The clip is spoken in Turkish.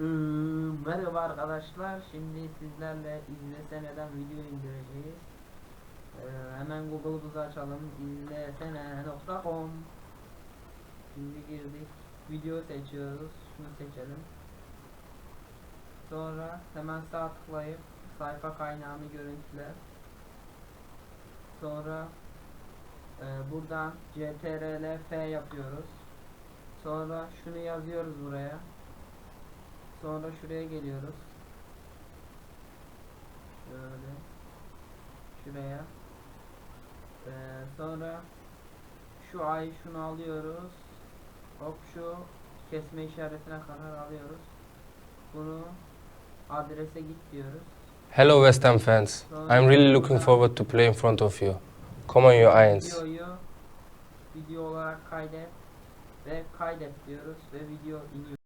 Merhaba arkadaşlar. Şimdi sizlerle izleseneden video indireceğiz. Ee, hemen Google'ımızı açalım. izlesene.com Şimdi girdik. Video seçiyoruz. Şunu seçelim. Sonra hemen sağ tıklayıp sayfa kaynağını görüntüle. Sonra e, buradan CTRL F yapıyoruz. Sonra şunu yazıyoruz buraya. Sonra şuraya geliyoruz. Şöyle. Şuraya. Ee, sonra şu ay şunu alıyoruz. Hop şu kesme işaretine kadar alıyoruz. Bunu adrese git diyoruz. Hello West Ham fans. I'm really looking forward to play in front of you. Come on your irons. Videoyu video olarak kaydet ve kaydet diyoruz ve video iniyor.